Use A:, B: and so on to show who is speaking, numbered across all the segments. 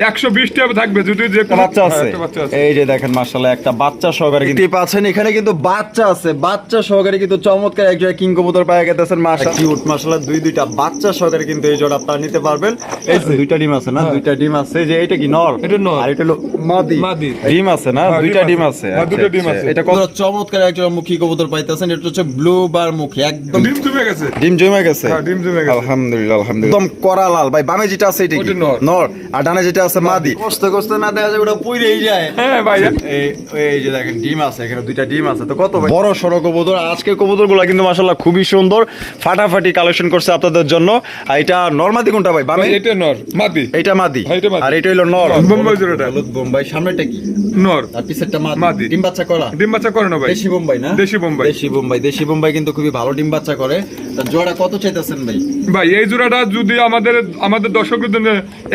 A: একশো বিশ থাকবে যদি যে
B: বাচ্চা
A: হ্যাঁ,
B: আছে।
A: একটা বাচ্চা আছে।
B: এই যে দেখেন মাশাআল্লাহ একটা বাচ্চা সহকারে কিন্তু পাচ্ছেন এখানে কিন্তু বাচ্চা আছে। বাচ্চা সহকারে কিন্তু চমৎকার এক জোড়া কিং কবুতর পাওয়া গেছেন মাশাআল্লাহ। কিউট মাশাআল্লাহ দুই দুইটা বাচ্চা সহকারে কিন্তু এই জোড়া আপনারা নিতে পারবেন। এই দুইটা ডিম আছে না? দুইটা ডিম আছে। যে এটা কি নর?
A: এটা নর।
B: আর এটা হলো মাদি।
A: মাদি।
B: ডিম আছে না?
A: হ্যাঁ,
B: দুইটা
A: ডিম
B: ডিম
A: আছে।
B: আছে
A: ডিম আছে।
B: এটা কত চমৎকার এক জোড়া মুখী কবুতর পাইতেছেন। এটা হচ্ছে ব্লু বার মুখী একদম
A: ডিম জমে গেছে।
B: ডিম জমে গেছে।
A: হ্যাঁ, ডিম জমে গেছে।
B: আলহামদুলিল্লাহ আলহামদুলিল্লাহ। একদম করা লাল ভাই বামে যেটা আছে এটা কি?
A: নর।
B: নর। আর ডানে যেটা আছে মাদি। কষ্ট কষ্ট না যায় ওটা পুইরেই যায়।
A: হ্যাঁ ভাই।
B: এই যে দেখেন ডিম আছে এখানে দুইটা ডিম আছে। তো কত ভাই? বড় সড়ো কবুতর। আজকে কবুতরগুলা কিন্তু মাশাআল্লাহ খুবই সুন্দর। ফাটাফাটি কালেকশন করছে আপনাদের জন্য। আর এটা নরমাদি কোনটা ভাই? বামে?
A: এটা নর মাদি।
B: এটা মাদি।
A: হ্যাঁ, এটা মাদি।
B: আর এটা হলো নর।
A: বোম্বাই জোড়াটা।
B: হলুদ বোম্বাই সামনেটা কি?
A: নর।
B: আর পিছেরটা মাদি।
A: মাদি।
B: ডিম বাচ্চা করা?
A: ডিম বাচ্চা করে না ভাই।
B: দেশি বোম্বাই না?
A: দেশি বোম্বাই।
B: দেশি বোম্বাই দেশি বোম্বাই কিন্তু খুবই ভালো ডিম বাচ্চা করে। তা জোড়া কত চাইতেছেন ভাই?
A: ভাই এই জোড়াটা যদি আমাদের আমাদের দর্শকদের জন্য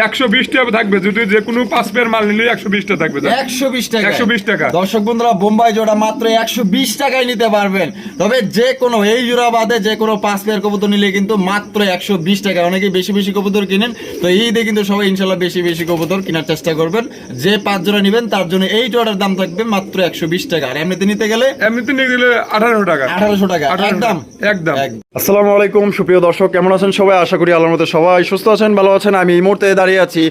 A: একশো বিশ টাকা থাকবে যদি যে কোনো পাঁচ পেয়ার মাল নিলে একশো বিশ টাকা থাকবে
B: একশো বিশ টাকা
A: 120 টাকা।
B: দর্শক বন্ধুরা বোম্বাই জোড়া মাত্র একশো বিশ টাকায় নিতে পারবেন। তবে যে কোনো এই জোড়া বাদে যে কোনো পাঁচ পেয়ার কবুতর নিলে কিন্তু মাত্র একশো বিশ টাকা। অনেকে বেশি বেশি কবুতর কিনেন তো ঈদে কিন্তু সবাই ইনশাল্লাহ বেশি বেশি কবুতর কেনার চেষ্টা করবেন। যে পাঁচ জোড়া নেবেন তার জন্য এই জোড়ার দাম থাকবে মাত্র একশো বিশ টাকা। আর এমনিতে নিতে গেলে
A: এমনিতে নিয়ে গেলে আঠারো টাকা।
B: আঠারোশো টাকা। একদম।
A: একদম।
B: আসসালামু আলাইকুম সুপ্রিয় দর্শক কেমন আছেন সবাই? আশা করি আল্লাহর মতো সবাই সুস্থ আছেন ভালো আছেন। আমি এই মুহূর্তে দাঁড়িয়ে আছি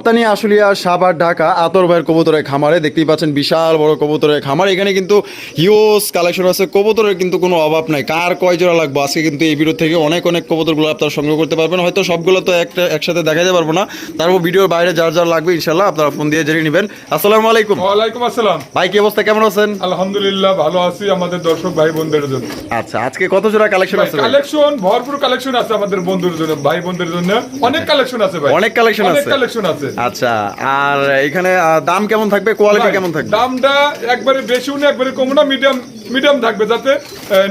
B: রপ্তানি আশুলিয়া সাভার ঢাকা আতর ভাইয়ের কবুতরের খামারে দেখতেই পাচ্ছেন বিশাল বড় কবুতরের খামার। এখানে কিন্তু হিউজ কালেকশন আছে। কবুতরের কিন্তু কোনো অভাব নাই। কার কয় জোড়া লাগবে? আজকে কিন্তু এই ভিডিও থেকে অনেক অনেক কবুতরগুলো আপনারা সংগ্রহ করতে পারবেন। হয়তো সবগুলো তো একটা একসাথে দেখাতে পারব না। তারপর ভিডিওর বাইরে যার যার লাগবে ইনশাল্লাহ আপনারা ফোন দিয়ে জেনে নেবেন। আসসালামু আলাইকুম।
A: ওয়ালাইকুম আসসালাম।
B: ভাই কি অবস্থা? কেমন আছেন?
A: আলহামদুলিল্লাহ ভালো আছি আমাদের দর্শক ভাই বোনদের জন্য।
B: আচ্ছা আজকে কত জোড়া কালেকশন আছে
A: কালেকশন ভরপুর কালেকশন আছে আমাদের বন্ধুর জন্য ভাই বোনদের জন্য। অনেক কালেকশন আছে ভাই।
B: অনেক
A: অনেক
B: আছে।
A: কালেকশন আছে।
B: আচ্ছা আর এখানে দাম কেমন থাকবে? কোয়ালিটি কেমন থাকবে?
A: দামটা একবারে বেশিও না একবারে কম না মিডিয়াম মিডিয়াম থাকবে যাতে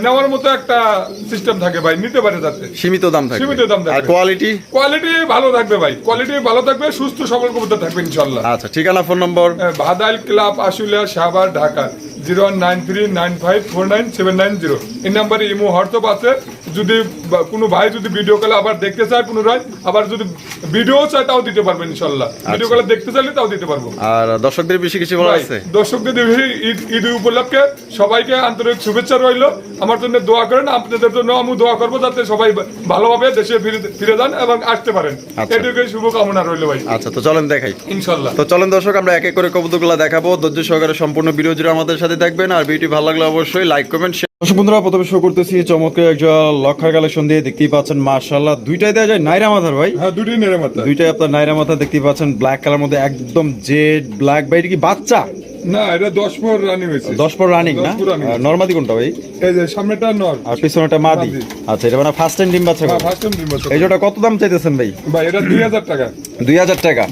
A: নেওয়ার মতো একটা সিস্টেম থাকে ভাই নিতে পারে যাতে।
B: সীমিত দাম থাকবে।
A: সীমিত দাম থাকবে।
B: আর কোয়ালিটি
A: কোয়ালিটি ভালো থাকবে ভাই কোয়ালিটি ভালো থাকবে সুস্থ সবল কবুতর থাকবে ইনশাল্লাহ
B: আচ্ছা ঠিকানা phone number
A: Bhadail club Ashulia Savar Dhaka zero nine three nine five four nine seven nine zero. এই নাম্বারে ইমো হোয়াটসঅ্যাপ আছে। যদি কোনো ভাই যদি ভিডিও কলে আবার দেখতে চায় পুনরায় আবার যদি ভিডিও চায় তাও দিতে পারবেন ইনশাল্লাহ ভিডিও কলে দেখতে চাইলে তাও দিতে পারব।
B: আর দর্শকদের বেশি কিছু বলা আছে?
A: দর্শকদের দেখি ঈদ উপলক্ষে সবাইকে আন্তরিক শুভেচ্ছা রইল। আমার জন্য দোয়া করেন আপনাদের জন্য আমি দোয়া করব যাতে সবাই ভালোভাবে দেশে ফিরে যান এবং আসতে পারেন।
B: আচ্ছা।
A: এটুকুই শুভকামনা রইল ভাই।
B: আচ্ছা তো চলেন দেখাই।
A: ইনশাল্লাহ।
B: তো চলেন দর্শক আমরা এক এক করে কবুতরগুলো দেখাবো। ধৈর্য সহকারে সম্পূর্ণ ভিডিও জুড়ে আমাদের সাথে থাকবেন। আর ভিডিও ভালো লাগলে অবশ্যই লাইক কমেন্ট দর্শক বন্ধুরা প্রথমে শো করতেছি চমৎকার একটা লক্ষার কালেকশন দিয়ে দেখতেই পাচ্ছেন মার্শাল্লাহ দুইটাই দেওয়া যায় নাইরা মাথার ভাই।
A: হ্যাঁ দুইটাই নাইরা মাথা।
B: দুইটাই আপনার নাইরা মাথা দেখতেই পাচ্ছেন ব্ল্যাক কালার মধ্যে একদম জেড ব্ল্যাক ভাই কি বাচ্চা?
A: না এটা দশ পর রানি হয়েছে।
B: দশ পর রানিং না?
A: দশ পর running।
B: নর্মাদি কোনটা ভাই?
A: এই যে সামনেটা নর।
B: আর পিছনেটা মাদি।
A: মাদি।
B: আচ্ছা এটা মানে ফার্স্ট টাইম ডিম বাচ্চা করে।
A: ফার্স্ট টাইম ডিম
B: এই জোটা কত দাম চাইতেছেন ভাই?
A: ভাই এটা দুই হাজার টাকা।
B: দুই হাজার টাকা?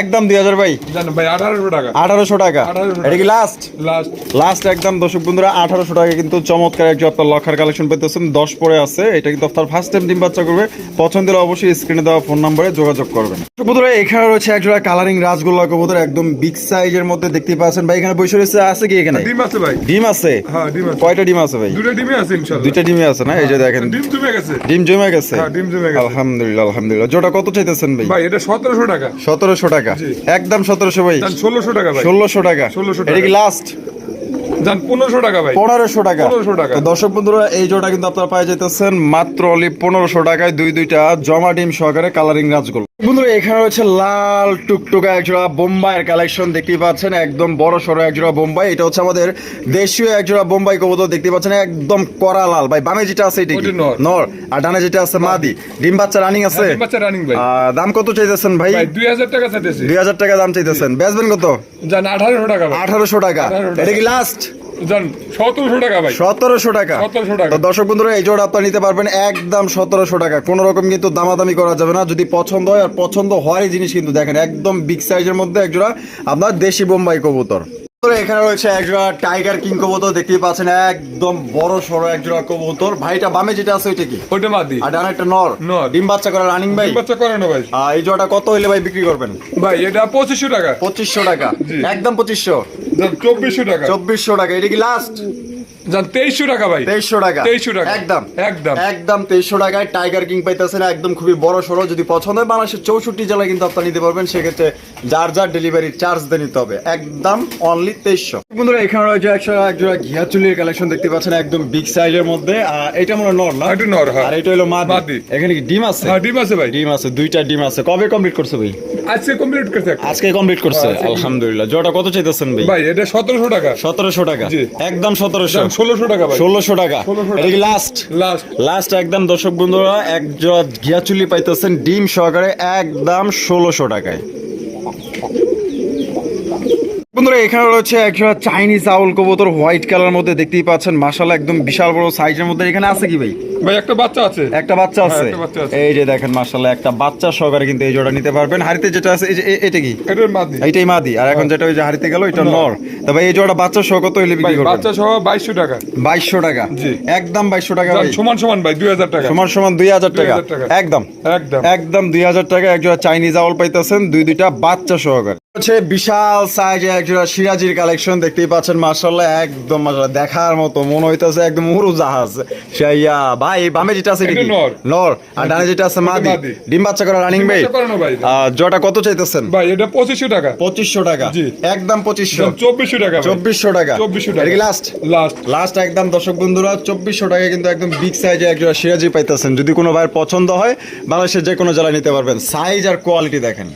B: একদম দুই হাজার ভাই?
A: জানো ভাই আঠারোশো টাকা।
B: আঠারোশো টাকা। এটা কি লাস্ট
A: লাস্ট
B: লাস্ট একদম দর্শক বন্ধুরা আঠারোশো টাকা কিন্তু চমৎকার একজন আপনার লক্ষার কালেকশন পেতেছেন দশ পরে আছে। এটা কিন্তু আপনার ফার্স্ট টাইম ডিম বাচ্চা করবে। পছন্দ হলে অবশ্যই স্ক্রিনে দেওয়া ফোন নম্বরে যোগাযোগ করবেন। বন্ধুরা এখানে রয়েছে একজোড়া কালারিং রাসগোল্লা কবুতর একদম বিগ সাইজের মধ্যে দেখতে পাচ্ছেন ভাই। এখানে বসে রয়েছে আছে কি এখানে?
A: ডিম আছে ভাই।
B: ডিম আছে?
A: হ্যাঁ ডিম আছে।
B: কয়টা ডিম আছে ভাই?
A: দুটো ডিমই আছে ইনশাআল্লাহ।
B: দুটো ডিমই আছে না? এই যে দেখেন।
A: ডিম জমে গেছে।
B: ডিম জমে গেছে?
A: হ্যাঁ, ডিম জমে গেছে।
B: আলহামদুলিল্লাহ আলহামদুলিল্লাহ। জোটা কত চাইতেছেন ভাই?
A: ভাই এটা সতেরোশো টাকা।
B: সতেরোশো টাকা। একদম সতেরোশো ভাই।
A: 1600 টাকা ভাই।
B: 1600 টাকা।
A: 1600 টাকা
B: এটা কি লাস্ট
A: জান পনেরোশো টাকা ভাই।
B: পনেরোশো টাকা।
A: 1500 টাকা।
B: দর্শক বন্ধুরা এই জোড়া কিন্তু আপনারা পাই যেতেছেন মাত্র অনলি পনেরোশো টাকায় দুই দুইটা জমা ডিম সহকারে কালারিং রাজগোল বন্ধুরা এখানে রয়েছে লাল টুকটুকা একজোড়া বোম্বাইয়ের কালেকশন দেখতেই পাচ্ছেন। একদম বড় সড়ো একজোড়া বোম্বাই। এটা হচ্ছে আমাদের দেশীয় একজোড়া বোম্বাই কবুতর দেখতে পাচ্ছেন। একদম করা লাল। ভাই বামে যেটা আছে এটা
A: নর।
B: আর ডানে যেটা আছে মাদি। ডিম বাচ্চা রানিং আছে?
A: রানিং
B: দাম কত চাইতেছেন ভাই?
A: দুই হাজার টাকা চাইতেছি।
B: দুই হাজার টাকা দাম চাইতেছেন। বেচবেন কত?
A: জান আঠারোশো টাকা
B: আঠারোশো টাকা। এটা কি লাস্ট
A: সতেরোশো টাকা ভাই।
B: সতেরোশো টাকা।
A: 1700 টাকা।
B: দর্শক বন্ধুরা এই জোড়া আপনারা নিতে পারবেন একদম সতেরোশো টাকা। কোনো রকম কিন্তু দামাদামি করা যাবে না। যদি পছন্দ হয় আর পছন্দ হয় জিনিস কিন্তু দেখেন একদম বিগ সাইজের মধ্যে এক জোড়া আপনার দেশি বোম্বাই কবুতর। এখানে রয়েছে একজোড়া টাইগার কিং কবুতর দেখতেই পাচ্ছেন একদম বড় সড়ো একজোড়া কবুতর। ভাইটা বামে যেটা আছে ওইটা কি?
A: ওইটা মাদি
B: আর ডানে একটা নর।
A: নর।
B: ডিম বাচ্চা করে রানিং ভাই?
A: ডিম বাচ্চা করে না ভাই।
B: আর এই জোড়াটা কত হইলে ভাই বিক্রি করবেন?
A: ভাই এটা পঁচিশশো টাকা।
B: পঁচিশশো টাকা। একদম পঁচিশশো।
A: জান চব্বিশশো টাকা।
B: চব্বিশশো টাকা। এটা কি লাস্ট
A: তেইশশো টাকা ভাই।
B: তেইশশো টাকা।
A: তেইশশো টাকা।
B: একদম।
A: একদম।
B: একদম তেইশশো টাকায় টাইগার কিং পাইতেছেন একদম খুবই বড় সড়ো। যদি পছন্দ হয় বাংলাদেশের চৌষট্টি জেলায় কিন্তু আপনারা নিতে পারবেন। সেক্ষেত্রে যার যার ডেলিভারি চার্জ দিয়ে নিতে হবে। একদম অনলি তেইশশো। বন্ধুরা এখানে রয়েছে একশো একজোড়া ঘিয়া চুলির কালেকশন দেখতে পাচ্ছেন একদম বিগ সাইজের মধ্যে। আর এটা মনে নর না?
A: নর, হ্যাঁ।
B: আর এটা হলো মাদি। এখানে কি ডিম আছে?
A: হ্যাঁ ডিম আছে ভাই।
B: ডিম আছে দুইটা ডিম আছে। কবে কমপ্লিট করছে ভাই?
A: আজকে কমপ্লিট করতে
B: আজকে কমপ্লিট করছে আলহামদুলিল্লাহ। জোড়া কত চাইতেছেন ভাই?
A: ভাই এটা সতেরোশো টাকা।
B: সতেরোশো টাকা। একদম সতেরোশো।
A: ষোলোশো টাকা
B: ষোলোশো টাকা। এটা কি লাস্ট
A: লাস্ট
B: লাস্ট একদম দর্শক বন্ধুরা এক জোড়া ঘিয়া চুলি পাইতেছেন ডিম সহকারে একদম ষোলোশো টাকায়। বন্ধুরা এখানে রয়েছে এক জোড়া চাইনিজ আউল কবুতর হোয়াইট কালার মধ্যে দেখতেই পাচ্ছেন। মাসাল একদম বিশাল বড় সাইজের মধ্যে। এখানে আছে কি ভাই?
A: ভাই একটা বাচ্চা আছে।
B: একটা বাচ্চা
A: হ্যাঁ,
B: আছে।
A: একটা।
B: এই যে দেখেন মাসাল্লাহ একটা বাচ্চা সহকারে কিন্তু এই জোড়া নিতে পারবেন। হাড়িতে যেটা আছে এই যে এটা কি?
A: এটার মাদি।
B: আর এখন যেটা ওই যে হাড়িতে গেল এটা নর। তবে এই জোড়া বাচ্চা সহ কত হইলে বিক্রি করবেন?
A: বাচ্চা সহ বাইশশো টাকা।
B: বাইশশো টাকা।
A: জি।
B: একদম বাইশশো টাকা ভাই।
A: সমান সমান ভাই দুই হাজার টাকা।
B: সমান সমান দুই হাজার টাকা।
A: 2000 টাকা।
B: একদম।
A: একদম।
B: একদম দুই হাজার টাকা। একজোড়া চাইনিজ আউল পাইতেছেন দুই দুইটা বাচ্চা সহকারে। হচ্ছে বিশাল সাইজে একজোড়া সিরাজির কালেকশন দেখতেই পাচ্ছেন মার্শাল্লাহ একদম মার্শাল্লাহ দেখার মতো মনে হইতেছে একদম উড়ু জাহাজ। সেইয়া ভাই বামে যেটা আছে এটা
A: এটা? নর।
B: নর। আর ডানে যেটা আছে মাদি। ডিম বাচ্চা করা রানিং ভাই জোড়া কত চাইতেছেন?
A: ভাই এটা পঁচিশশো টাকা।
B: পঁচিশশো টাকা।
A: জি।
B: একদম পঁচিশশো।
A: চব্বিশশো টাকা ভাই।
B: চব্বিশশো টাকা।
A: চব্বিশশো
B: এটা
A: টাকা
B: কি লাস্ট
A: লাস্ট
B: লাস্ট একদম দর্শক বন্ধুরা চব্বিশশো টাকা কিন্তু একদম বিগ সাইজে একজোড়া সিরাজি পাইতেছেন। যদি কোনো ভাইয়ের পছন্দ হয় বাংলাদেশের যে কোনো জেলায় নিতে পারবেন। সাইজ আর কোয়ালিটি দেখেন।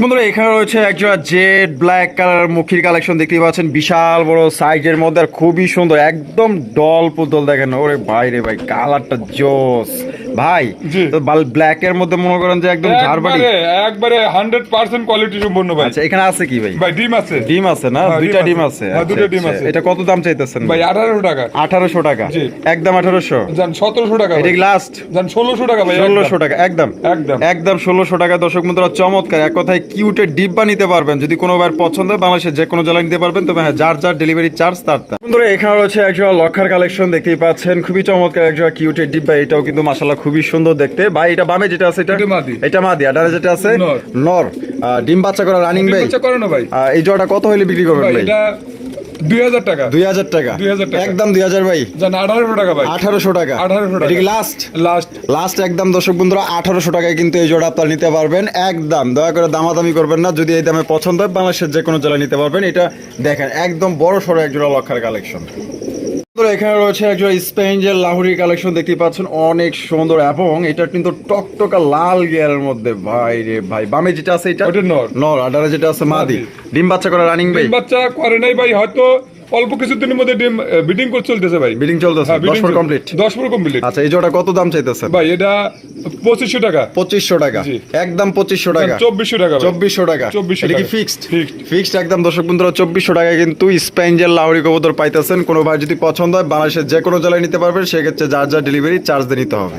B: বন্ধুরা, এখানে রয়েছে একজোড়া জেড ব্ল্যাক কালার মুখির কালেকশন দেখতে পাচ্ছেন। বিশাল বড় সাইজের মধ্যে আর খুবই সুন্দর, একদম ডল পুতল দেখেন। ওরে বাইরে ভাই, কালারটা জোস। ভাই তো ব্ল্যাক এর মধ্যে মনে করেন যে একদম ঝাড়বাড়ি।
A: একবারে একবারে হান্ড্রেড পার্সেন্ট কোয়ালিটি সম্পন্ন ভাই।
B: আচ্ছা এখানে আছে কি ভাই?
A: ভাই ডিম আছে।
B: ডিম আছে না?
A: হ্যাঁ,
B: দুইটা
A: ডিম আছে। হ্যাঁ, দুটো
B: আচ্ছা,
A: ডিম
B: আচ্ছা।
A: আছে।
B: এটা কত দাম চাইতেছেন
A: ভাই আঠারোশো টাকা।
B: আঠারোশো টাকা? একদম
A: টাকা
B: এটা লাস্ট
A: টাকা ভাই।
B: টাকা একদম।
A: একদম।
B: একদম টাকা। দর্শক বন্ধুরা চমৎকার। এক কথায় কিউটের ডিব্বা নিতে পারবেন। যদি কোনো বার পছন্দ হয় বাংলাদেশের যে কোনো জেলায় নিতে পারবেন। তবে হ্যাঁ যার যার ডেলিভারি চার্জ তার তার। বন্ধুরা এখানে রয়েছে একজোড়া লক্ষার কালেকশন দেখতেই পাচ্ছেন। খুবই চমৎকার একজোড়া কিউটের ডিব্বা। এটাও কিন্তু মাসাল্লাহ খুবই সুন্দর দেখতে। ভাই এটা বামে যেটা আছে এটা
A: এটা মাদি।
B: এটা মাদি আর যেটা আছে
A: নর।
B: ডিম বাচ্চা করা রানিং ভাই
A: বাচ্চা করো না ভাই?
B: এই জোড়াটা কত হইলে বিক্রি করবেন
A: ভাই এটা দুই হাজার টাকা।
B: দুই হাজার টাকা।
A: 2000 টাকা।
B: একদম দুই হাজার ভাই।
A: যান আঠারোশো টাকা ভাই।
B: আঠারোশো টাকা।
A: 1800 টাকা।
B: লাস্ট
A: লাস্ট
B: লাস্ট একদম দর্শক বন্ধুরা আঠারোশো টাকায় কিন্তু এই জোড়া আপনারা নিতে পারবেন। একদম দয়া করে দামাদামি করবেন না। যদি এই দামে পছন্দ হয় বাংলাদেশের যে কোনো জেলায় নিতে পারবেন। এটা দেখেন একদম বড় সড়ো এক জোড়া লক্ষার কালেকশন এখানে রয়েছে একজন স্পেঞ্জের লাহুরি কালেকশন দেখতে পাচ্ছেন অনেক সুন্দর এবং এটা কিন্তু টকটকা লাল গিয়ারের মধ্যে ভাই রে ভাই বামে যেটা আছে এটা
A: নর।
B: নর আডারে যেটা আছে মাদি। ডিম বাচ্চা করে রানিং ভাই
A: ডিম বাচ্চা করে নাই ভাই হয়তো অল্প কিছুদিনের মধ্যে ডিম বিডিং করে চলতেছে ভাই।
B: বিডিং চলতেছে।
A: হ্যাঁ,
B: দশ
A: bidding
B: কমপ্লিট
A: দশ পর কমপ্লিট
B: আচ্ছা এই জোড়া কত দাম চাইতেছেন?
A: ভাই এটা টাকা।
B: টাকা। একদম পঁচিশশো টাকা।
A: চব্বিশশো টাকা ভাই।
B: চব্বিশশো টাকা।
A: 2400
B: এটা কি
A: টাকা।
B: ফিক্সড। ফিক্সড একদম দর্শক বন্ধুরা চব্বিশশো টাকা কিন্তু স্পেঞ্জেল লাহরি কবুতর পাইতেছেন কোনো ভাই যদি পছন্দ হয় বাংলাদেশের যে কোনো জেলায় নিতে পারবেন সেক্ষেত্রে যার যা ডেলিভারি চার্জ দিয়ে নিতে হবে।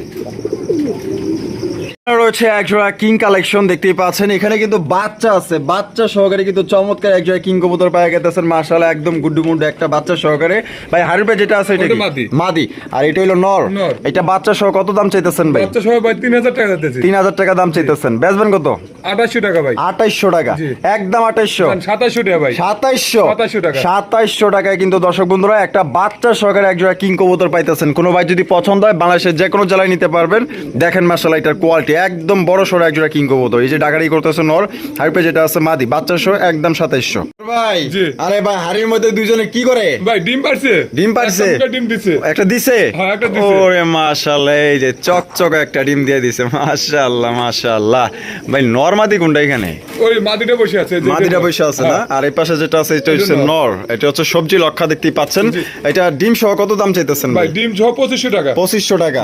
B: রয়েছে একজোড়া কিং কালেকশন দেখতেই পাচ্ছেন। এখানে কিন্তু বাচ্চা আছে। বাচ্চা সহকারে কিন্তু চমৎকার একজোড়া কিং কবুতর পাওয়া গেতেছেন। মার্শাল একদম গুড্ডু মুন্ডু একটা বাচ্চা সহকারে। ভাই হারিপে যেটা আছে এটা
A: মাদি।
B: মাদি। আর এটা হলো নর। এটা বাচ্চা সহ কত দাম চাইতেছেন ভাই?
A: বাচ্চা সবাই ভাই তিন হাজার টাকা দিতেছি
B: তিন হাজার টাকা দাম চাইতেছেন। বেচবেন কত?
A: আঠাশশো টাকা ভাই।
B: আঠাইশশো টাকা। একদম আঠাইশশো।
A: সাতাশশো টাকা ভাই।
B: সাতাইশশো।
A: 2700 টাকা।
B: সাতাইশশো টাকায় কিন্তু দর্শক বন্ধুরা একটা বাচ্চা সহকারে একজোড়া কিং কবুতর পাইতেছেন। কোনো ভাই যদি পছন্দ হয় বাংলাদেশের যে কোনো জেলায় নিতে পারবেন। দেখেন মার্শাল এটার কোয়ালিটি একদম বড় সড়ো একজোড়া কিং কবুতর। এই যে ডাকারি করতেছে নর হাইপে যেটা আছে মাদি বাচ্চা সহ একদম সাতাইশশো। ভাই আরে ভাই হাড়ির মধ্যে দুইজনে কি করে?
A: ভাই ডিম পারছে।
B: ডিম পারছে?
A: একটা ডিম দিছে।
B: একটা দিছে?
A: হ্যাঁ।
B: ওরে মাশাআল্লাহ এই যে চকচক একটা ডিম দিয়ে দিছে। মাশাআল্লাহ মাশাআল্লাহ। ভাই নরমাদি কোনটা এখানে?
A: ওই মাদিটা বসে আছে
B: মাদিটা বসে আছে না?
A: হ্যাঁ।
B: আর এই পাশে যেটা আছে এটা হচ্ছে
A: নর।
B: নর। এটা হচ্ছে সবজি লক্ষা দেখতেই পাচ্ছেন। এটা ডিম সহ কত দাম চাইতেছেন
A: ভাই ডিম সহ পঁচিশশো টাকা।
B: পঁচিশশো টাকা।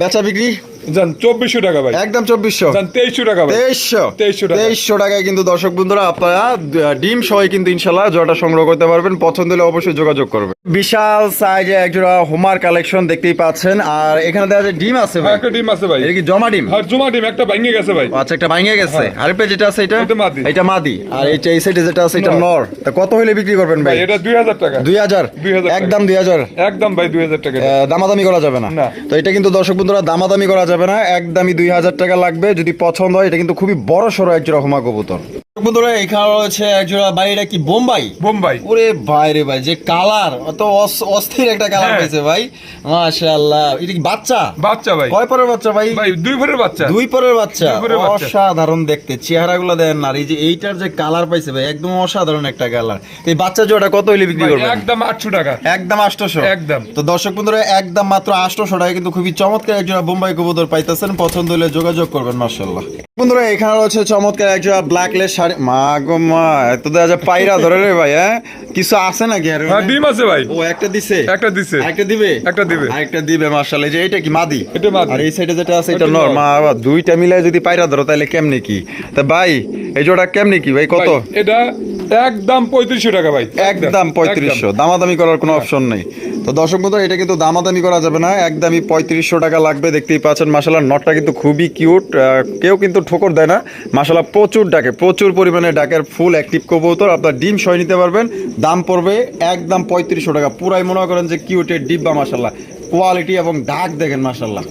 B: বেচা বিক্রি?
A: যান চব্বিশশো টাকা ভাই।
B: একদম চব্বিশশো।
A: যান তেইশশো টাকা ভাই।
B: তেইশশো।
A: টাকা।
B: তেইশশো টাকায় কিন্তু দর্শক বন্ধুরা আপনারা ডিম সহ কিন্তু ইনশাল্লাহ জোড়াটা সংগ্রহ করতে পারবেন। পছন্দ হলে অবশ্যই যোগাযোগ করবেন। বিশাল সাইজে একজোড়া হোমার কালেকশন দেখতেই পাচ্ছেন। আর এখানে দেখা যায় ডিম আছে ভাই।
A: একটা ডিম আছে ভাই।
B: এটা কি জমা ডিম?
A: জমা ডিম একটা ভেঙে গেছে ভাই।
B: আচ্ছা একটা ভাঙে গেছে। আর পে যেটা আছে এটা?
A: এটা মাদি।
B: এটা মাদি। আর এই এই সাইডে যেটা আছে এটা
A: নর।
B: তা কত হইলে বিক্রি করবেন
A: ভাই? এটা টাকা।
B: দুই হাজার?
A: 2000 টাকা।
B: একদম দুই হাজার?
A: একদম ভাই দুই হাজার টাকা।
B: দামাদামি করা যাবে না। তো এটা কিন্তু দর্শক বন্ধুরা দামাদামি করা যাবে না। একদমই দুই হাজার টাকা লাগবে। যদি পছন্দ হয়, এটা কিন্তু খুবই বড় সড়ো একজোড়া রহমা কবুতর। বন্ধুরা এখানে রয়েছে একজোড়া ভাই এটা কি বোম্বাই?
A: বোম্বাই।
B: ওরে ভাই রে ভাই যে কালার অত অস্থির একটা কালার
A: হ্যাঁ।
B: পেয়েছে ভাই। মাশাআল্লাহ এটা কি বাচ্চা?
A: বাচ্চা ভাই।
B: কয় পরের বাচ্চা ভাই?
A: ভাই দুই
B: পরের বাচ্চা।
A: দুই পরের বাচ্চা।
B: অসাধারণ দেখতে চেহারাগুলো দেন না। এই যে এইটার যে কালার পাইছে ভাই একদম অসাধারণ একটা কালার। এই বাচ্চা জোড়া কত হইলে বিক্রি
A: ভাই,
B: করবেন?
A: একদম আটশো টাকা।
B: একদম আটশোশো।
A: একদম।
B: তো দর্শক বন্ধুরা একদম মাত্র আটশোশো টাকা কিন্তু খুবই চমৎকার একজোড়া বোম্বাই কবুতর পাইতেছেন। পছন্দ হলে যোগাযোগ করবেন মার্শাল্লাহ বন্ধুরা এখানে রয়েছে চমৎকার একজোড়া ব্ল্যাক লেস শাড়ি। মা গো মা এত দেয়া যা পায়রা ধরে রে ভাই হ্যাঁ? কিছু আছে নাকি আর
A: হ্যাঁ ডিম আছে ভাই।
B: ও একটা দিছে?
A: একটা দিছে।
B: একটা দিবে?
A: একটা দিবে।
B: একটা দিবে মাশাআল্লাহ। এই যে এটা কি মাদি?
A: এটা মাদি।
B: আর এই সাইডে যেটা আছে এটা নর। মা বাবা দুইটা মিলাই যদি পায়রা ধরো তাহলে কেমনে কি? তা ভাই এই জোড়া কেমনে কি ভাই কত?
A: এটা একদম পঁয়ত্রিশশো টাকা ভাই
B: একদম। পঁয়ত্রিশশো। দামাদামি করার কোনো অপশন নেই। তো দর্শক বন্ধু এটা কিন্তু দামাদামি করা যাবে না। একদমই পঁয়ত্রিশশো টাকা লাগবে দেখতেই পাচ্ছেন। মাসাল্লাহ নটটা কিন্তু খুবই কিউট কেউ কিন্তু ঠোকর দেয় না। মাসাল্লাহ প্রচুর ডাকে প্রচুর পরিমাণে ডাকের ফুল অ্যাক্টিভ কবুতর। আপনার ডিম সয় নিতে পারবেন। দাম পড়বে একদম পঁয়ত্রিশশো টাকা। পুরাই মনে করেন যে কিউটের ডিব্বা মাসাল্লাহ কোয়ালিটি এবং ডাক দেখেন মাসাল্লাহ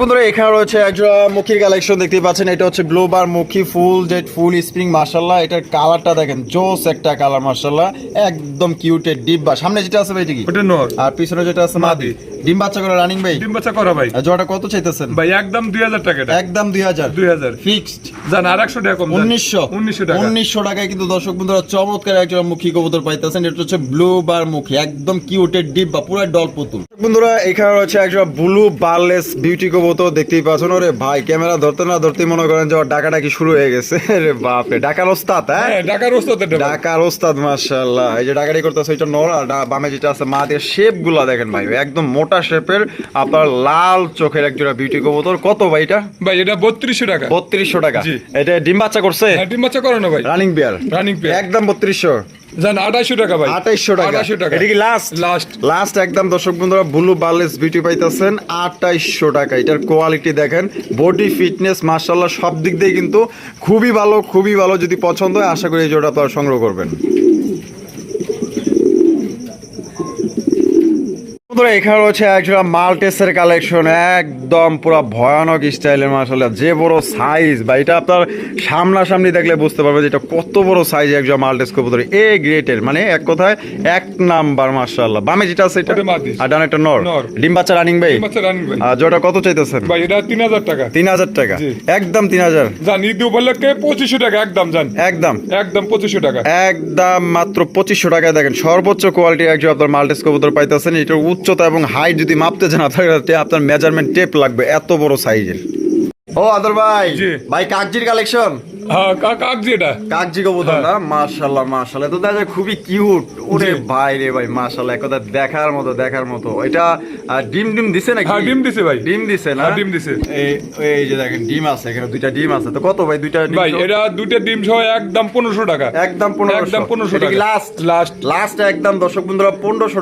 B: বন্ধুরা এখানে রয়েছে একজোড়া মুখির কালেকশন দেখতে পাচ্ছেন। এটা হচ্ছে গ্লোবার মুখী ফুল জেট ফুল স্প্রিং মার্শাল্লাহ এটার কালারটা দেখেন জোস একটা কালার মার্শাল্লাহ একদম কিউটের ডিব্বা। সামনে যেটা আছে ভাই এটা কি?
A: ওটা নর।
B: আর পিছনে যেটা আছে মাদি। ডিম বাচ্চা করে রানিং ভাই?
A: ডিম বাচ্চা করা ভাই।
B: জোড়াটা কত চাইতেছেন?
A: ভাই একদম দুই হাজার টাকা এটা।
B: একদম দুই হাজার।
A: দুই হাজার।
B: ফিক্সড
A: জান আর একশো টাকা কম যান।
B: উনিশশো।
A: উনিশশো টাকা।
B: উনিশশো টাকায় কিন্তু দর্শক বন্ধুরা চমৎকার একজন মুখী কবুতর পাইতেছেন। এটা হচ্ছে ব্লু বার মুখী। একদম কিউটের ডিব্বা পুরো ডল পুতুল বন্ধুরা এখানে রয়েছে একজন ব্লু বারলেস বিউটি কবুতর। দেখতেই পাচ্ছেন। ওরে ভাই ক্যামেরা ধরতে না ধরতে মনে করেন যে ওর ডাকাডাকি শুরু হয়ে গেছে। রে বাপরে ডাকার ওস্তাদ হ্যাঁ?
A: হ্যাঁ ঢাকার ওস্তাদ
B: ডাকার ওস্তাদ মাশাআল্লাহ। এই যে ডাকাডি করতেছে এটা নর আর বামে যেটা আছে মা দিয়ে শেপগুলা দেখেন ভাই। একদম মোটা শেপের আপনার লাল চোখের একজোড়া বিউটি কবুতর। কত ভাই এটা?
A: ভাই এটা বত্রিশশো টাকা।
B: বত্রিশশো টাকা।
A: জি।
B: এটা ডিম বাচ্চা করছে?
A: হ্যাঁ, ডিম বাচ্চা করানো ভাই।
B: রানিং বিয়ার
A: রানিং পেয়ার
B: একদম বত্রিশশো।
A: জান টাকা ভাই।
B: টাকা।
A: টাকা।
B: এটা কি লাস্ট
A: লাস্ট
B: লাস্ট একদম দর্শক বন্ধুরা ব্লু বার্লেস বিউটি পাইতেছেন আঠাইশশো টাকা। এটার কোয়ালিটি দেখেন বডি ফিটনেস সব দিক দিয়ে কিন্তু খুবই ভালো খুবই ভালো যদি পছন্দ হয় আশা করি এই জোড়া আপনারা সংগ্রহ করবেন। বন্ধুরা এখানে রয়েছে একজোড়া মাল্টেসের কালেকশন একদম পুরো ভয়ানক স্টাইলের মার্শাল্লাহ যে বড় সাইজ বা এটা আপনার সামনাসামনি দেখলে বুঝতে পারবে যে এটা কত বড় সাইজ একজোড়া মাল্টেস কবুতর। এ গ্রেটের মানে এক কথায় এক নাম্বার মার্শাল্লাহ বামে যেটা আছে এটা? আর ডান একটা নর। ডিম বাচ্চা রানিং ভাই? আর জোড়া কত চাইতেছেন?
A: ভাই এটা তিন হাজার টাকা।
B: তিন হাজার টাকা। একদম তিন হাজার।
A: জান ঈদ উপলক্ষে পঁচিশশো টাকা একদম জান।
B: একদম।
A: একদম পঁচিশশো টাকা।
B: একদম মাত্র পঁচিশশো টাকায় দেখেন সর্বোচ্চ কোয়ালিটি একজন আপনার মাল্টেস কবুতর পাইতেছেন এটার উচ্চতা এবং হাইট যদি মাপতে চান আপনার আপনার মেজারমেন্ট টেপ লাগবে এত বড় সাইজের ও আদর ভাই। ভাই কাকজির কালেকশন
A: কাক কাক জি এটা?
B: কাকজি কবুতর না? মাশাআল্লাহ মাশাআল্লাহ তো দেখা খুবই কিউট ওরে ভাই রে ভাই মাশাআল্লাহ একদা দেখার মতো দেখার মতো। এটা ডিম ডিম দিছে নাকি?
A: হ্যাঁ ডিম দিছে ভাই।
B: ডিম দিছে না?
A: ডিম দিছে।
B: এই এই যে দেখেন ডিম আছে এখানে দুইটা ডিম আছে। তো কত ভাই দুইটা ডিম
A: ভাই এটা দুটো ডিম সহ একদম টাকা।
B: একদম পনেরোশো।
A: একদম 1500 টাকা।
B: লাস্ট
A: লাস্ট
B: লাস্ট একদম দর্শক বন্ধুরা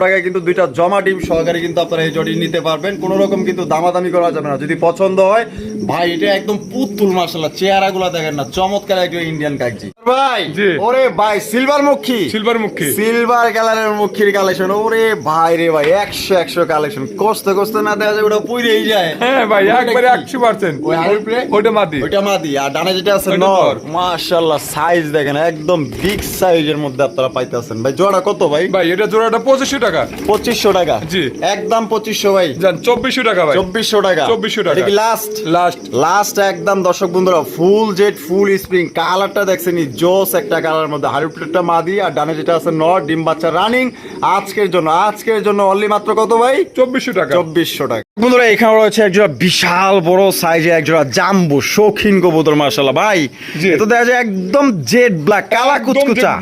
B: টাকায় কিন্তু দুইটা জমা ডিম সহকারে কিন্তু আপনারা এই জটি নিতে পারবেন। কোনো রকম কিন্তু দামাদামি করা যাবে না। যদি পছন্দ হয় ভাই এটা একদম পুতুল মার্শাল্লাহ চেহারা গুলা দেখেন না চমৎকার একজন ইন্ডিয়ান কাকজি। ভাই
A: জি।
B: ওরে ভাই সিলভার মুখী
A: সিলভার মুখী
B: সিলভার কালারের মুখির কালেকশন ওরে ভাই রে ভাই একশো একশো কালেকশন কষ্ট কষ্ট না দেখা যায় ওটা পুইরেই যায়।
A: হ্যাঁ ভাই একবারে একশো পার্সেন্ট
B: ওই হাড়ির উপরে?
A: ওইটা মাদি।
B: ওইটা মাদি আর ডানে যেটা আছে নর।
A: নর।
B: মাশাআল্লাহ সাইজ দেখেন একদম বিগ সাইজের মধ্যে আপনারা পাইতেছেন। ভাই জোড়া কত ভাই?
A: ভাই এটা জোড়াটা পঁচিশশো টাকা।
B: পঁচিশশো টাকা?
A: জি।
B: একদম পঁচিশশো ভাই।
A: জান চব্বিশশো টাকা ভাই।
B: চব্বিশশো টাকা।
A: 2400 টাকা।
B: লাস্ট
A: লাস্ট
B: লাস্ট একদম দর্শক বন্ধুরা ফুল জেট ফুল স্প্রিং কালারটা দেখছেন জোস একটা কালার মধ্যে হাড়ি প্লেটটা মাদি আর ডানে যেটা আছে নর ডিম বাচ্চা রানিং আজকের জন্য আজকের জন্য অনলি মাত্র কত ভাই?
A: চব্বিশশো টাকা।
B: চব্বিশশো টাকা। বন্ধুরা এখানে রয়েছে একজোড়া বিশাল বড় সাইজে একজোড়া জাম্বু শৌখিন কবুতর মার্শাল্লাহ ভাই
A: জি।
B: এ তো দেখা যায় একদম জেড ব্ল্যাক কালা কুচকুচা।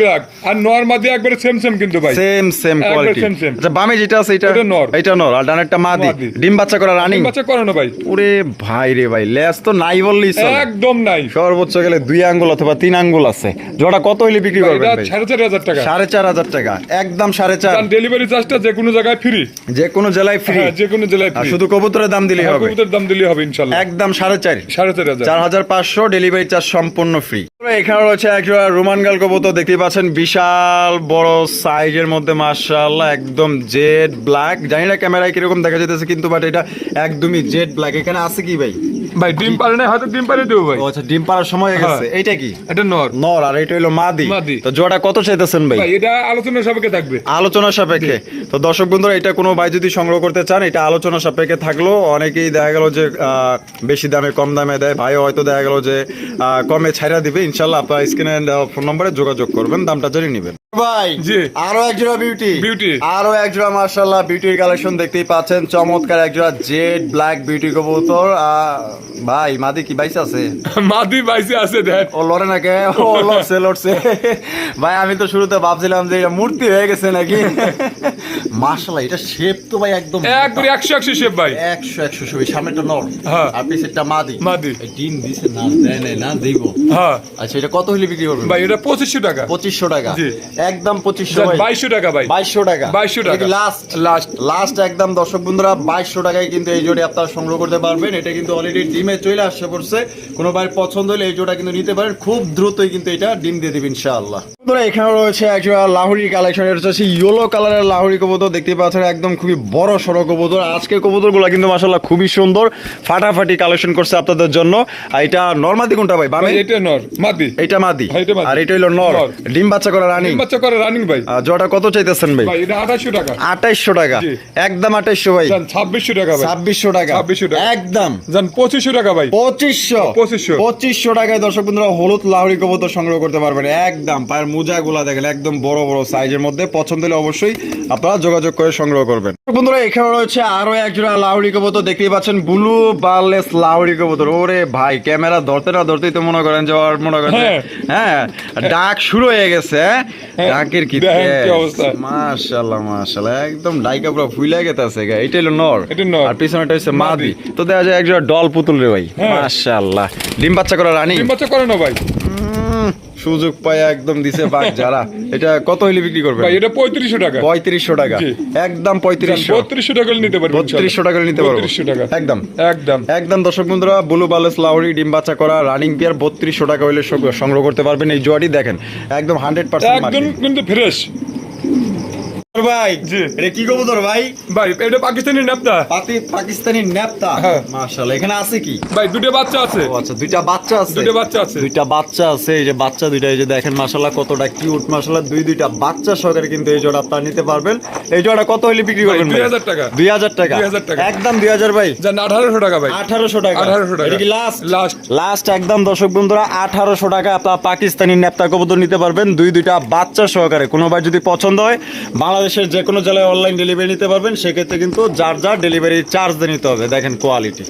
A: আর নর মাদি একবারে সেম সেম কিন্তু ভাই।
B: Same same quality. আচ্ছা বামে যেটা আছে এটা
A: নর।
B: এটা নর আর ডানেরটা মাদি।
A: মাদি।
B: ডিম বাচ্চা করা রানিং
A: বাচ্চা করানো ভাই।
B: ওরে ভাই রে ভাই লেস তো নাই বললেই চলে।
A: একদম নাই।
B: সর্বোচ্চ গেলে দুই আঙ্গুল অথবা তিন আঙ্গুল আছে। জোড়া কত হইলে বিক্রি করবেন ভাই?
A: সাড়ে চার হাজার টাকা।
B: সাড়ে চার হাজার টাকা একদম সাড়ে চার।
A: ডেলিভারি চার্জটা যে কোনো জায়গায় ফ্রি
B: যে কোনো জেলায় ফ্রি
A: হ্যাঁ যে কোনো জেলায় ফ্রি
B: শুধু কবুতরের দাম দিলেই হবে।
A: কবুতরের দাম দিলেই হবে ইনশাল্লাহ।
B: একদম সাড়ে চার।
A: সাড়ে চার হাজার।
B: চার হাজার পাঁচশো ডেলিভারি চার্জ সম্পূর্ণ ফ্রি এখানে রয়েছে একজোড়া রোমান গাল কবুতর দেখতে পাচ্ছেন বিশাল বড় সাইজের মধ্যে মার্শাল্লাহ একদম জেড ব্ল্যাক জানি না ক্যামেরায় কীরকম দেখা যেতেছে কিন্তু বাট এটা একদমই জেড ব্ল্যাক এখানে আছে কি ভাই?
A: ভাই ডিম পারে না হয়তো ডিম পারে দেবো ভাই।
B: আচ্ছা ডিম পাড়ার সময় হয়ে গেছে।
A: হ্যাঁ।
B: এইটা কি?
A: এটা নর।
B: নর আর এটা হলো মাদি। তো জোড়া কত চাইতেছেন ভাই?
A: এটা আলোচনার সাপেক্ষে থাকবে।
B: আলোচনা সাপেক্ষে। তো দর্শক বন্ধুরা এটা কোনো ভাই যদি সংগ্রহ করতে চান এটা আলোচনা সাপেক্ষে থাকল। অনেকেই দেখা গেল যে আহ, বেশি দামে কম দামে দেয়। ভাই হয়তো দেখা গেল যে কমে ছাইরা দিবে। ইনশাল্লাহ আপনার স্ক্রিনে ফোন নম্বরে যোগাযোগ করবেন দামটা জেনে নেবেন। ভাই আরও এক জোড়া বিউটি
A: Beauty।
B: আরও এক জোড়া মার্শাল্লাহ বিউটির কালেকশন দেখতেই পাচ্ছেন। চমৎকার এক জোড়া জেড ব্ল্যাক বিউটি কবুতর। ভাই মাদি কি বাইস আছে?
A: মাদি বাইসে আছে দেখ।
B: ও লড়ে না কে? ও লড়ছে লড়ছে। ভাই আমি তো শুরুতে ভাবছিলাম যে এটা মূর্তি হয়ে গেছে নাকি? মার্শাল্লাহ এটা শেপ তো ভাই একদম
A: একবারে একশো একশো শেপ ভাই।
B: একশো একশো সামনেটা নর।
A: হ্যাঁ।
B: আর পিছেরটা মাদি।
A: মাদি।
B: ডিম দিছে না দেয় না দিব।
A: হ্যাঁ।
B: আচ্ছা এটা কত হলে বিক্রি করবেন?
A: ভাই এটা পঁচিশশো টাকা।
B: পঁচিশশো টাকা। একদম পঁচিশশো
A: বাইশশো টাকা ভাই।
B: বাইশশো টাকা।
A: 2200 টাকা।
B: লাস্ট
A: লাস্ট
B: লাস্ট একদম দর্শক বন্ধুরা বাইশশো টাকায় কিন্তু এই জোড়ি আপনারা সংগ্রহ করতে পারবেন। এটা কিন্তু অলরেডি ডিমে চলে আসছে পড়ছে। কোনো ভাইয়ের পছন্দ হলে এই জোড়া কিন্তু নিতে পারেন। খুব দ্রুতই কিন্তু এটা ডিম দিয়ে দেবেন ইনশাআল্লাহ। বন্ধুরা এখানে রয়েছে একজোড়া লাহুরি কালেকশন এটা হচ্ছে ইয়েলো কালারের লাহুরি কবুতর। দেখতে পাচ্ছেন একদম খুবই বড় সড়ো কবুতর। আজকে কবুতরগুলো কিন্তু মাসাল্লাহ খুবই সুন্দর। ফাটাফাটি কালেকশন করছে আপনাদের জন্য। আর এটা নর্মাদি কোনটা ভাই বামে?
A: ভাই এটা নর মাদি।
B: এটা মাদি।
A: হ্যাঁ।
B: আর এটা হইল নর।
A: নর।
B: ডিম বাচ্চা করা রানিং।
A: বাচ্চা করে রানিং ভাই।
B: জোড়া কত চাইতেছেন ভাই?
A: এটা টাকা।
B: আঠাইশশো টাকা। একদম আঠাইশশো ভাই।
A: যান ছাব্বিশশো টাকা ভাই।
B: টাকা।
A: 2600 টাকা।
B: একদম।
A: যান পঁচিশশো টাকা ভাই।
B: পঁচিশশো।
A: 2500
B: পঁচিশশো টাকায় দর্শক বন্ধুরা হলুদ লাহরি কবুতর সংগ্রহ করতে পারবেন। একদম। পায়ের মোজা গুলা দেখেন একদম বড় বড় সাইজের মধ্যে। পছন্দ হলে অবশ্যই আপনারা যোগাযোগ করে সংগ্রহ করবেন। বন্ধুরা এখানে রয়েছে আরও এক জোড়া লাহরি কবুতর। দেখতেই পাচ্ছেন ব্লু বার্লেস লাহরি কবুতর। ওরে ভাই ক্যামেরা ধরতে না ধরতেই তো মনে করেন যে মনে করেন হ্যাঁ। ডাক শুরু হয়ে গেছে হ্যাঁ? ডাকের কি
A: দেখেন কি অবস্থা।
B: মাশাআল্লাহ মাশাআল্লাহ একদম ডাইকা পুরো ফুইলা গেতাছে গা। এটা হলো নর। আর পিছনে পিছনেটা হচ্ছে মাদি। তো দেখা যায় একজোড়া ডল পুতুল রে ভাই।
A: মাশাল্লাহ
B: মাশাআল্লাহ। ডিম বাচ্চা করা রানী?
A: ডিম বাচ্চা করে না ভাই।
B: সুযোগ পায় একদম দিছে বাঘ যারা। এটা কত হইলে বিক্রি করবে
A: ভাই এটা পঁয়ত্রিশশো টাকা।
B: পঁয়ত্রিশশো টাকা। একদম পঁয়ত্রিশশো।
A: বত্রিশশো টাকা নিতে পারবে
B: বত্রিশশো টাকা নিতে পারবে।
A: বত্রিশশো টাকা।
B: একদম।
A: একদম।
B: একদম দর্শক বন্ধুরা ব্লু বালেস লাউরি ডিম বাচ্চা করা রানিং পেয়ার বত্রিশশো টাকা হইলে সংগ্রহ করতে পারবেন। এই জোয়াটি দেখেন একদম হান্ড্রেড
A: একদম
B: পার্সেন্ট
A: কিন্তু ফ্রেশ
B: ভাই? এটা কি কবুতর ভাই?
A: ভাই এটা পাকিস্তানি নেপটা
B: পাতি পাকিস্তানি ন্যাপতা
A: হ্যাঁ।
B: মাশাআল্লাহ এখানে আছে কি?
A: ভাই দুটো বাচ্চা আছে।
B: আচ্ছা দুইটা বাচ্চা আছে।
A: দুটো বাচ্চা আছে।
B: দুইটা বাচ্চা আছে এই যে বাচ্চা দুইটা এই যে দেখেন মাশাআল্লাহ কতটা কিউট মাশাআল্লাহ দুই দুইটা বাচ্চা সহকারে কিন্তু এই জোড়া আপনারা নিতে পারবেন। এই জোড়া কত হলে বিক্রি করবেন
A: দুই হাজার টাকা।
B: টাকা।
A: 2000 টাকা।
B: একদম দুই হাজার ভাই।
A: যান আঠারোশো টাকা ভাই।
B: আঠারোশো টাকা।
A: 1800 টাকা।
B: এটা কি লাস্ট
A: Last।
B: লাস্ট একদম দর্শক বন্ধুরা আঠারোশো টাকা আপনার পাকিস্তানি নেপ্তা কবুতর নিতে পারবেন। দুই দুইটা বাচ্চা সহকারে। কোনো ভাই যদি পছন্দ হয় বাংলাদেশের যে কোনো জেলায় অনলাইন ডেলিভারি নিতে পারবেন, সেক্ষেত্রে কিন্তু যার যার ডেলিভারি চার্জ নিতে হবে। দেখেন কোয়ালিটি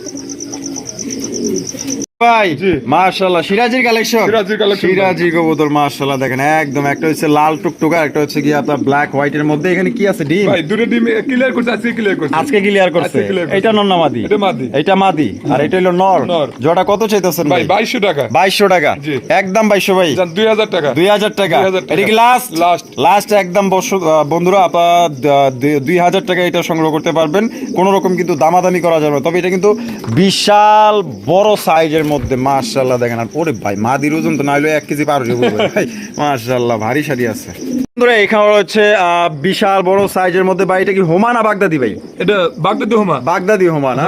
B: ভাই মাশাআল্লাহ সিরাজির কালেকশন
A: সিরাজির collection।
B: সিরাজি কবুতর মাশাআল্লাহ দেখেন একদম একটা হচ্ছে লাল টুকটুকা একটা হচ্ছে কি আপনার ব্ল্যাক হোয়াইটের মধ্যে। এখানে কি আছে? ডিম?
A: ভাই দুটো ডিম ক্লিয়ার করছে আজকে ক্লিয়ার করছে।
B: আজকে ক্লিয়ার করছে।
A: আজকে clear করছে।
B: এটা নর না মাদি।
A: এটা মাদি।
B: এটা মাদি। আর এটা হলো নর।
A: নর।
B: জোড়া কত চাইতেছেন
A: ভাই
B: ভাই?
A: বাইশশো টাকা।
B: টাকা। একদম বাইশশো ভাই।
A: যান দুই হাজার টাকা।
B: দুই হাজার টাকা।
A: 2000 টাকা।
B: এটা কি লাস্ট একদম বন্ধুরা আপনার টাকা এটা সংগ্রহ করতে পারবেন। কোন রকম কিন্তু দামাদামি করা যাবে না। তবে এটা কিন্তু বিশাল বড় সাইজের মধ্যে মার্শাল্লাহ দেখেন আর ওরে ভাই মাদির ওজন তো না এক কেজি পার ভাই। মাশাল্লাহ ভারী সারি আছে। বন্ধুরা এখানে হচ্ছে বিশাল বড় সাইজের মধ্যে ভাই এটা কি হোমা না বাগদাদি ভাই?
A: এটা বাগদাদি হোমা
B: বাগদাদি হোমা না।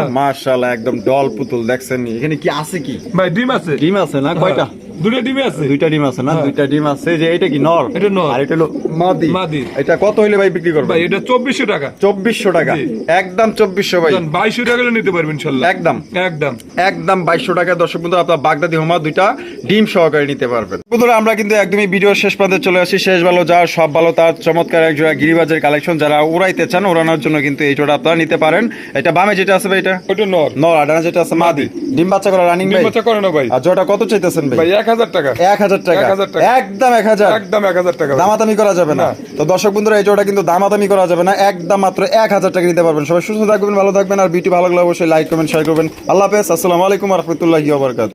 B: একদম ডল পুতুল দেখছেন? এখানে কি আছে কি?
A: ভাই ডিম আছে।
B: ডিম আছে না? কয়টা?
A: দুটো ডিমে আছে?
B: দুইটা ডিম আছে না?
A: হ্যাঁ।
B: দুইটা ডিম আছে যে এটা কি নর?
A: এটা নর।
B: আর এটা হলো মাদি।
A: মাদি।
B: এটা কত হইলে ভাই বিক্রি করবে
A: ভাই এটা চব্বিশশো টাকা।
B: চব্বিশশো টাকা। একদম চব্বিশশো ভাই।
A: যান বাইশশো টাকা হলে নিতে পারবেন ইনশাল্লাহ।
B: একদম।
A: একদম।
B: একদম বাইশশো টাকা। দর্শক বন্ধু আপনার বাগদাদি হোমা দুইটা ডিম সহকারে নিতে পারবেন। বন্ধুরা আমরা কিন্তু একদমই ভিডিও শেষ প্রান্তে চলে আসি। শেষ ভালো যার সব ভালো তার চমৎকার এক জোড়া গিরিবাজের কালেকশন। যারা উড়াইতে চান উড়ানোর জন্য কিন্তু এই জোড়া আপনারা নিতে পারেন। এটা বামে যেটা আছে ভাই এটা?
A: ওটা নর।
B: নর আডানা যেটা আছে মাদি। ডিম বাচ্চা করা রানিং
A: ডিম
B: ভাই?
A: বাচ্চা করে না ভাই।
B: আর জোড়া কত চাইতেছেন ভাই
A: এক হাজার টাকা।
B: এক হাজার টাকা।
A: 1000 টাকা।
B: একদম এক হাজার।
A: একদম এক হাজার টাকা।
B: দামাদামি করা যাবে না।
A: না।
B: তো দর্শক বন্ধুরা এই জোড়া কিন্তু দামাদামি করা যাবে না। একদম মাত্র এক হাজার টাকা নিতে পারবেন। সবাই সুস্থ থাকবেন ভালো থাকবেন। আর ভালো লাগলে অবশ্যই লাইক কমেন্ট শেয়ার করবেন। আল্লাহ হাফেজ। আসসালামু আলাইকুম রহমতুল্লাহি